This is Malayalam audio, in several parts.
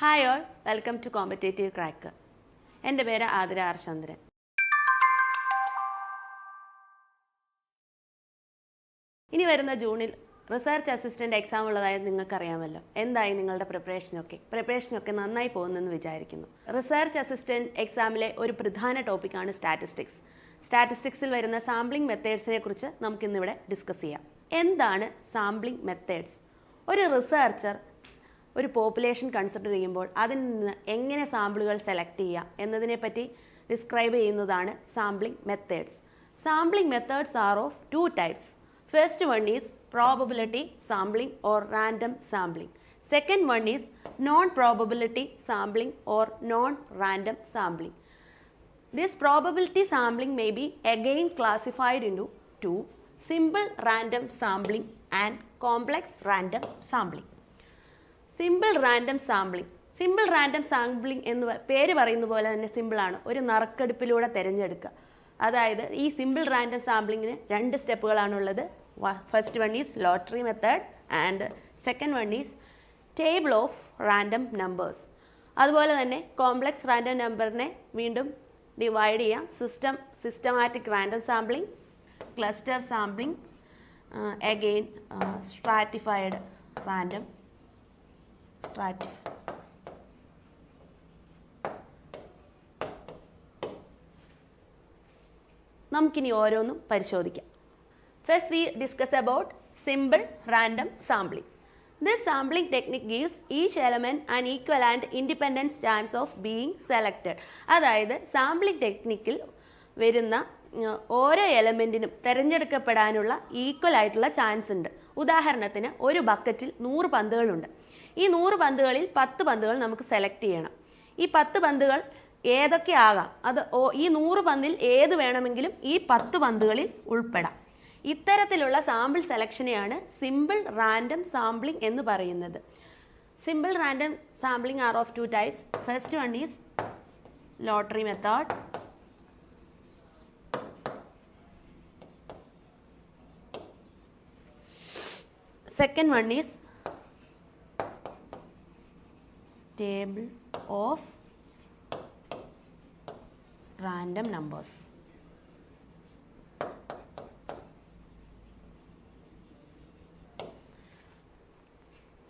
Hi all welcome to competitive crack എന്റെ പേര് ആതിര ആർ ചന്ദ്രൻ ഇനി വരുന്ന ജൂണിൽ റിസർച്ച് അസിസ്റ്റന്റ് എക്സാം ഉള്ളതായി നിങ്ങൾക്കറിയാമല്ലോ. എന്തായി നിങ്ങളുടെ പ്രിപ്പറേഷനൊക്കെ പ്രിപ്പറേഷനൊക്കെ നന്നായി പോകുന്നെന്ന് വിചാരിക്കുന്നു. റിസർച്ച് അസിസ്റ്റന്റ് എക്സാമിലെ ഒരു പ്രധാന ടോപ്പിക്കാണ് സ്റ്റാറ്റിസ്റ്റിക്സ് സ്റ്റാറ്റിസ്റ്റിക്സിൽ വരുന്ന സാമ്പിളിംഗ് മെത്തേഡ്സിനെ കുറിച്ച് നമുക്കിന്നിവിടെ ഡിസ്കസ് ചെയ്യാം. എന്താണ് സാമ്പിളിംഗ് മെത്തേഡ്സ് ഒരു റിസർച്ചർ ഒരു പോപ്പുലേഷൻ കൺസിഡർ ചെയ്യുമ്പോൾ അതിൽ നിന്ന് എങ്ങനെ സാമ്പിളുകൾ സെലക്ട് ചെയ്യാം എന്നതിനെ പറ്റി ഡിസ്ക്രൈബ് ചെയ്യുന്നതാണ് sampling methods sampling methods are of two types first one is probability sampling or random sampling second one is non probability sampling or non random sampling This probability may be be classified into two simple random sampling and complex random sampling. Simple random sampling simple random sampling എന്ന് പേര് പറയുന്ന പോലെ തന്നെ സിമ്പിളാണ് ഒരു നറുക്കെടുപ്പിലൂടെ തിരഞ്ഞെടുക്കുക. അതായത് ഈ സിമ്പിൾ റാൻഡം സാമ്പിളിങ്ങിന് രണ്ട് സ്റ്റെപ്പുകളാണുള്ളത് first one is lottery method and second one is table of random numbers അതുപോലെ തന്നെ കോംപ്ലക്സ് റാൻഡം നമ്പറിനെ വീണ്ടും ഡിവൈഡ് ചെയ്യാം. System systematic random sampling cluster sampling again stratified random സ്ട്രാറ്റിഫ് നമുക്കിനി ഓരോന്നും പരിശോധിക്കാം. First we discuss about simple random sampling this sampling technique gives each element and equal and independence chance of being selected അതായത് സാമ്പിളിംഗ് ടെക്നിക്കിൽ വരുന്ന ഓരോ എലമെന്റിനും തിരഞ്ഞെടുക്കപ്പെടാനുള്ള ഈക്വൽ ആയിട്ടുള്ള ചാൻസ് ഉണ്ട്. ഉദാഹരണത്തിന് ഒരു ബക്കറ്റിൽ നൂറ് പന്തുകളുണ്ട്. ഈ നൂറ് പന്തുകളിൽ പത്ത് പന്തുകൾ നമുക്ക് സെലക്ട് ചെയ്യണം. ഈ പത്ത് പന്തുകൾ ഏതൊക്കെ ആകാം? അത് ഈ നൂറ് പന്തിൽ ഏത് വേണമെങ്കിലും ഈ പത്ത് പന്തുകളിൽ ഉൾപ്പെടാം. ഇത്തരത്തിലുള്ള സാമ്പിൾ സെലക്ഷനെയാണ് സിമ്പിൾ റാൻഡം സാമ്പിളിംഗ് എന്ന് പറയുന്നത്. Simple random sampling are of two types first one is lottery method second one is table of random numbers.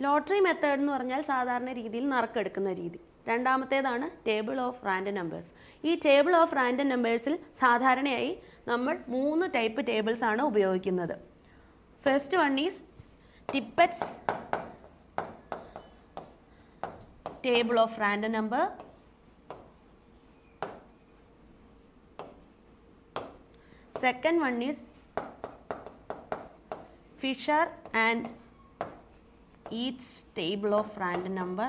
Lottery method എന്ന് പറഞ്ഞാൽ സാധാരണ രീതിയിൽ നറുക്കെടുക്കുന്ന രീതി. രണ്ടാമത്തേതാണ് ടേബിൾ ഓഫ് റാൻഡം നമ്പേഴ്സ് ഈ ടേബിൾ ഓഫ് റാൻഡം നമ്പേഴ്സിൽ സാധാരണയായി നമ്മൾ മൂന്ന് ടൈപ്പ് ടേബിൾസ് ആണ് ഉപയോഗിക്കുന്നത്. First one is Tippett's table of random number. Second one is Fisher and each table of random number.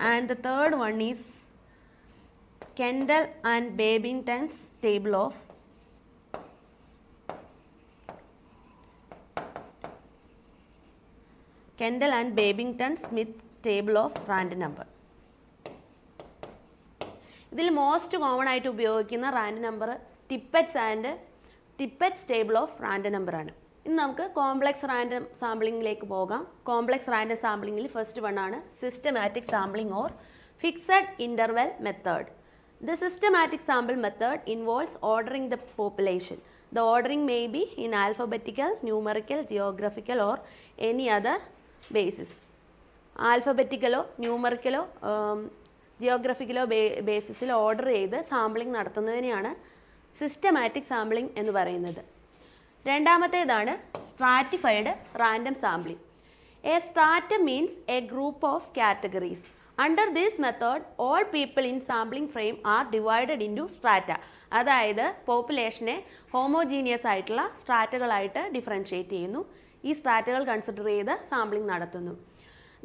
And the third one is Kendall and Babington's table of Kendall and Babington Smith table of rand number ഇതിൽ മോസ്റ്റ് കോമൺ ആയിട്ട് ഉപയോഗിക്കുന്ന rand number Tippett's and Tippett's table of rand number ആണ്. ഇന്ന് നമുക്ക് കോംപ്ലക്സ് റാൻഡം സാമ്പിളിങ്ങിലേക്ക് പോകാം. കോംപ്ലക്സ് റാൻഡം സാമ്പിളിങ്ങിൽ ഫസ്റ്റ് വൺ ആണ് systematic sampling or fixed interval method the systematic sample method involves ordering the population the ordering may be in alphabetical numerical geographical or any other basis ആൽഫബറ്റിക്കലോ ന്യൂമറിക്കലോ ജിയോഗ്രഫിക്കലോ ബേസിസിൽ ഓർഡർ ചെയ്ത് സാമ്പിളിംഗ് നടത്തുന്നതിനെയാണ് സിസ്റ്റമാറ്റിക് സാമ്പിളിംഗ് എന്ന് പറയുന്നത്. രണ്ടാമത്തേതാണ് stratified random sampling a stratum means a group of categories under this method all people in sampling frame are divided into strata അതായത് പോപ്പുലേഷനെ ഹോമോജീനിയസ് ആയിട്ടുള്ള സ്ട്രാറ്റകളായിട്ട് ഡിഫറൻഷ്യേറ്റ് ചെയ്യുന്നു. ഈ സ്ട്രാറ്റകൾ കൺസിഡർ ചെയ്ത് സാമ്പിളിംഗ് നടത്തുന്നു.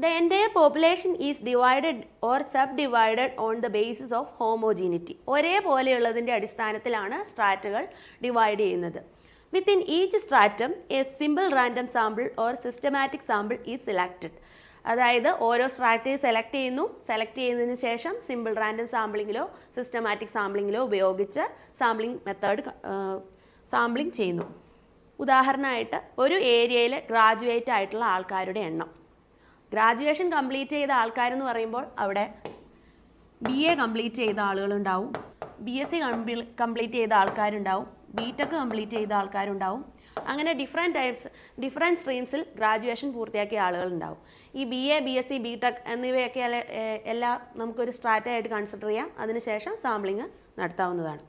The entire population is divided or subdivided on the basis of homogeneity. ഒരേപോലെയുള്ളതിന്റെ അടിസ്ഥാനത്തിലാണ് സ്ട്രാറ്റുകൾ ഡിവൈഡ് ചെയ്യുന്നത്. Within each stratum a simple random sample or systematic sample is selected അതായത് ഓരോ സ്ട്രാറ്റയെ സെലക്ട് ചെയ്യുന്നു. സെലക്ട് ചെയ്യുന്നതിന് ശേഷം സിമ്പിൾ റാൻഡം സാമ്പിളിങ്ങിലോ സിസ്റ്റമാറ്റിക് സാമ്പിളിങ്ങിലോ ഉപയോഗിച്ച് സാമ്പിളിംഗ് മെത്തേഡ് സാമ്പിളിംഗ് ചെയ്യുന്നു. ഉദാഹരണമായിട്ട് ഒരു ഏരിയയിൽ ഗ്രാജുവേറ്റ് ആയിട്ടുള്ള ആൾക്കാരുടെ എണ്ണം. ഗ്രാജുവേഷൻ കംപ്ലീറ്റ് ചെയ്ത ആൾക്കാരെന്ന് പറയുമ്പോൾ അവിടെ ബി എ കംപ്ലീറ്റ് ചെയ്ത ആളുകളുണ്ടാവും. ബി എസ് സി കംപ്ലീറ്റ് ചെയ്ത ആൾക്കാരുണ്ടാവും. ബി ടെക് കംപ്ലീറ്റ് ചെയ്ത ആൾക്കാരുണ്ടാവും. അങ്ങനെ ഡിഫറെന്റ് ടൈപ്സ് ഡിഫറെന്റ് സ്ട്രീംസിൽ ഗ്രാജുവേഷൻ പൂർത്തിയാക്കിയ ആളുകളുണ്ടാവും. ഈ B A B S C B tech എന്നിവയൊക്കെ എല്ലാം നമുക്കൊരു സ്ട്രാറ്റയായിട്ട് കൺസിഡർ ചെയ്യാം. അതിനുശേഷം സാമ്പിളിങ് നടത്താവുന്നതാണ്.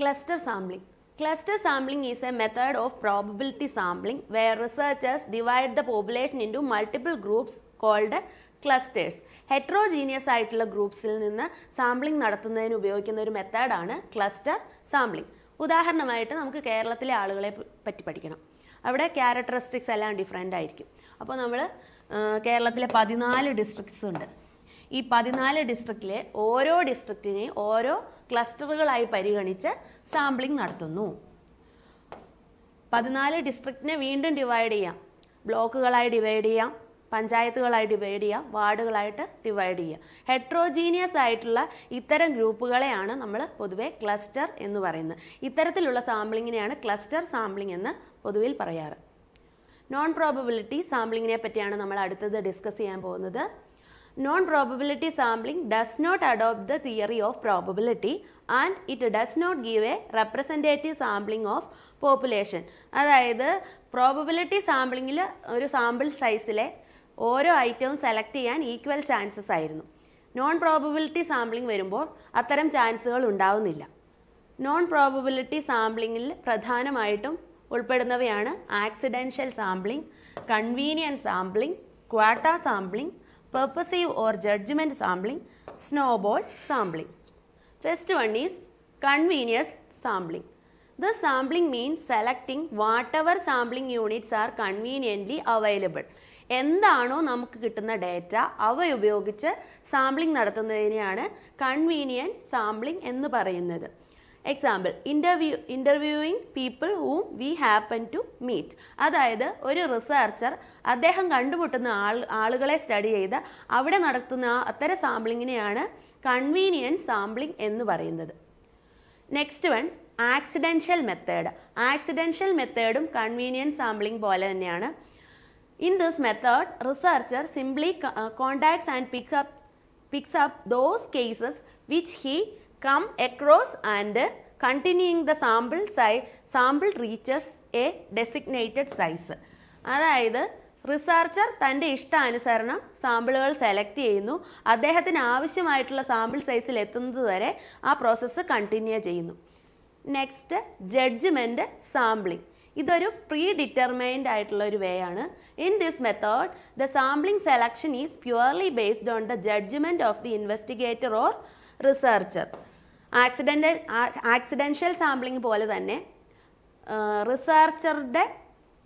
Cluster sampling cluster sampling is a method of probability sampling where researchers divide the population into multiple groups called clusters heterogeneous ആയിട്ടുള്ള ഗ്രൂപ്പ്സിൽ നിന്ന് സാമ്പിളിംഗ് നടത്തുന്നതിന് ഉപയോഗിക്കുന്ന ഒരു മെത്തേഡാണ് ക്ലസ്റ്റർ സാമ്പിളിംഗ് ഉദാഹരണമായിട്ട് നമുക്ക് കേരളത്തിലെ ആളുകളെ പറ്റി പഠിക്കണം. അവിടെ ക്യാരക്ടറിസ്റ്റിക്സ് എല്ലാം ഡിഫറെന്റ് ആയിരിക്കും. അപ്പോൾ നമ്മൾ കേരളത്തിലെ പതിനാല് ഡിസ്ട്രിക്ട്സ് ഉണ്ട്. ഈ പതിനാല് ഡിസ്ട്രിക്റ്റിലെ ഓരോ ഡിസ്ട്രിക്റ്റിനെയും ഓരോ ക്ലസ്റ്ററുകളായി പരിഗണിച്ച് സാമ്പിളിംഗ് നടത്തുന്നു. പതിനാല് ഡിസ്ട്രിക്റ്റിനെ വീണ്ടും ഡിവൈഡ് ചെയ്യാം. ബ്ലോക്കുകളായി ഡിവൈഡ് ചെയ്യാം. പഞ്ചായത്തുകളായി ഡിവൈഡ് ചെയ്യുക വാർഡുകളായിട്ട് ഡിവൈഡ് ചെയ്യുക ഹെട്രോജീനിയസ് ആയിട്ടുള്ള ഇത്തരം ഗ്രൂപ്പുകളെയാണ് നമ്മൾ പൊതുവെ ക്ലസ്റ്റർ എന്ന് പറയുന്നത്. ഇത്തരത്തിലുള്ള സാമ്പിളിങ്ങിനെയാണ് ക്ലസ്റ്റർ സാമ്പിളിംഗ് എന്ന് പൊതുവിൽ പറയാറ്. നോൺ പ്രോബബിലിറ്റി സാമ്പിളിങ്ങിനെ പറ്റിയാണ് നമ്മൾ അടുത്തത് ഡിസ്കസ് ചെയ്യാൻ പോകുന്നത്. Non probability sampling does not adopt the theory of probability and it does not give a representative sampling of population അതായത് പ്രോബബിലിറ്റി സാമ്പിളിങ്ങിൽ ഒരു സാമ്പിൾ സൈസിലെ ഓരോ ഐറ്റവും സെലക്ട് ചെയ്യാൻ ഈക്വൽ ചാൻസസ് ആയിരുന്നു. നോൺ പ്രോബബിലിറ്റി സാമ്പിളിംഗ് വരുമ്പോൾ അത്തരം ചാൻസുകൾ ഉണ്ടാവുന്നില്ല. നോൺ പ്രോബബിലിറ്റി സാമ്പിളിങ്ങിൽ പ്രധാനമായിട്ടും ഉൾപ്പെടുന്നവയാണ് accidental sampling convenient sampling quota sampling purposive or judgment sampling snowball sampling first one is convenience sampling The sampling means selecting whatever sampling units are conveniently available. എന്താണോ നമുക്ക് കിട്ടുന്ന ഡേറ്റ അവ ഉപയോഗിച്ച് സാമ്പിളിംഗ് നടത്തുന്നതിനെയാണ് കൺവീനിയന്റ് സാമ്പിളിംഗ് എന്ന് പറയുന്നത്. Example interview interviewing people whom we happen to meet അതായത് ഒരു റിസർച്ചർ അദ്ദേഹം കണ്ടുമുട്ടുന്ന ആൾ ആളുകളെ സ്റ്റഡി ചെയ്ത് അവിടെ നടത്തുന്ന അത്തരം സാമ്പിളിങ്ങിനെയാണ് കൺവീനിയന്റ് സാമ്പിളിംഗ് എന്ന് പറയുന്നത്. Next one accidental method accidental മെത്തേഡും convenience sampling പോലെ തന്നെയാണ്. In this method researcher simply contacts and picks up picks up those cases which he come across and continuing the sample psi sample reaches a designated size അതായത് റിസർച്ചർ തന്റെ ഇഷ്ടാനുസരണം സാമ്പിളുകൾ സെലക്ട് ചെയ്യുന്നു. അദ്ദേഹത്തിന് ആവശ്യമായിട്ടുള്ള സാമ്പിൾ സൈസിൽ എത്തുന്നത് വരെ ആ പ്രോസസ്സ് കണ്ടിന്യൂ ചെയ്യുന്നു. നെക്സ്റ്റ് ജഡ്ജ്മെന്റ് സാമ്പിളിംഗ് ഇതൊരു പ്രീ ഡിറ്റർമൈൻഡ് ആയിട്ടുള്ള ഒരു വേ ആണ്. In this method the sampling selection is purely based on the judgment of the investigator or researcher accidental accidental sampling പോലെ തന്നെ റിസർച്ചറുടെ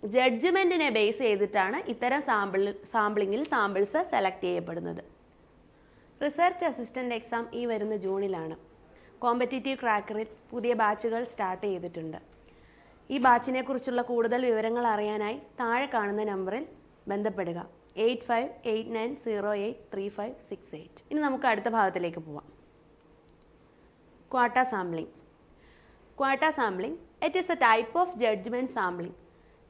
ജഡ്ജ്മെന്റിനെ ബേസ് ചെയ്തിട്ടാണ് ഇത്തരം സാമ്പിൾ സാമ്പിളിങ്ങിൽ സാമ്പിൾസ് സെലക്ട് ചെയ്യപ്പെടുന്നത്. റിസർച്ച് അസിസ്റ്റന്റ് എക്സാം ഈ വരുന്ന ജൂണിലാണ്. കോമ്പറ്റീറ്റീവ് ക്രാക്കറിൽ പുതിയ ബാച്ചുകൾ സ്റ്റാർട്ട് ചെയ്തിട്ടുണ്ട്. ഈ ബാച്ചിനെ കുറിച്ചുള്ള കൂടുതൽ വിവരങ്ങൾ അറിയാനായി താഴെ കാണുന്ന നമ്പറിൽ ബന്ധപ്പെടുക. Eight five eight nine zero eight three five six eight. ഇനി നമുക്ക് അടുത്ത ഭാഗത്തിലേക്ക് പോവാം. Quota sampling. Quota sampling. It is a type of judgement sampling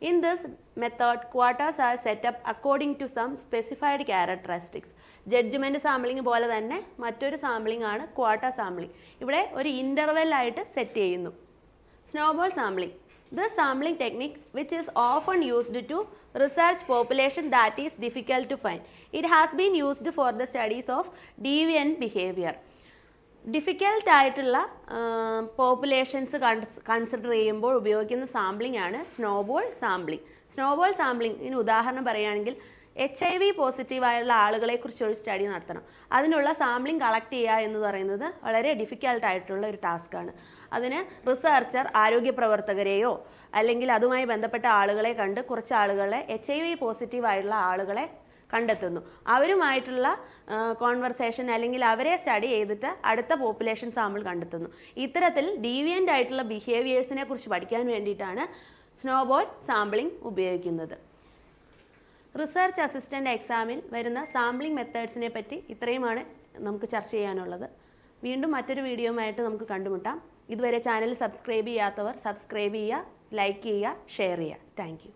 In this method quotas are set up according to some specified characteristics. Judgement sampling പോലെ തന്നെ മറ്റൊരു സാമ്പിളിംഗ് ആണ് ക്വാട്ട സാമ്പിളിംഗ് ഇവിടെ ഒരു ഇന്റർവെല്ലായിട്ട് സെറ്റ് ചെയ്യുന്നു. Snowball sampling this sampling technique which is often used to research population that is difficult to find it has been used for the studies of deviant behaviour difficult ആയിട്ടുള്ള പോപ്പുലേഷൻസ് കൺസിഡർ ചെയ്യുമ്പോൾ ഉപയോഗിക്കുന്ന സാമ്പിളിംഗ് ആണ് സ്നോബോൾ സാമ്പിളിംഗ് സ്നോബോൾ സാമ്പിളിംഗിന് ഉദാഹരണം പറയുകയാണെങ്കിൽ എച്ച് ഐ വി പോസിറ്റീവായുള്ള ആളുകളെ ഒരു സ്റ്റഡി നടത്തണം. അതിനുള്ള സാമ്പിളിംഗ് കളക്ട് ചെയ്യുക എന്ന് പറയുന്നത് വളരെ ഡിഫിക്കൽട്ട് ആയിട്ടുള്ള ഒരു ടാസ്ക്കാണ് അതിന് റിസർച്ചർ ആരോഗ്യ പ്രവർത്തകരെയോ അല്ലെങ്കിൽ അതുമായി ബന്ധപ്പെട്ട ആളുകളെ കണ്ട് കുറച്ച് ആളുകളെ എച്ച് ഐ വി പോസിറ്റീവായുള്ള ആളുകളെ കണ്ടെത്തുന്നു. അവരുമായിട്ടുള്ള കോൺവെർസേഷൻ അല്ലെങ്കിൽ അവരെ സ്റ്റഡി ചെയ്തിട്ട് അടുത്ത പോപ്പുലേഷൻ സാമ്പിൾ കണ്ടെത്തുന്നു. ഇത്തരത്തിൽ ഡീവിയന്റ് ആയിട്ടുള്ള ബിഹേവിയേഴ്സിനെ കുറിച്ച് പഠിക്കാൻ വേണ്ടിയിട്ടാണ് സ്നോബോൾ സാമ്പിളിംഗ് ഉപയോഗിക്കുന്നത്. റിസർച്ച് അസിസ്റ്റന്റ് എക്സാമിൽ വരുന്ന സാമ്പിളിംഗ് മെത്തേഡ്സിനെ പറ്റി ഇത്രയുമാണ് നമുക്ക് ചർച്ച ചെയ്യാനുള്ളത്. വീണ്ടും മറ്റൊരു വീഡിയോയുമായിട്ട് നമുക്ക് കണ്ടുമുട്ടാം. ഇതുവരെ ചാനൽ സബ്സ്ക്രൈബ് ചെയ്യാത്തവർ സബ്സ്ക്രൈബ് ചെയ്യുക ലൈക്ക് ചെയ്യുക ഷെയർ ചെയ്യുക. താങ്ക്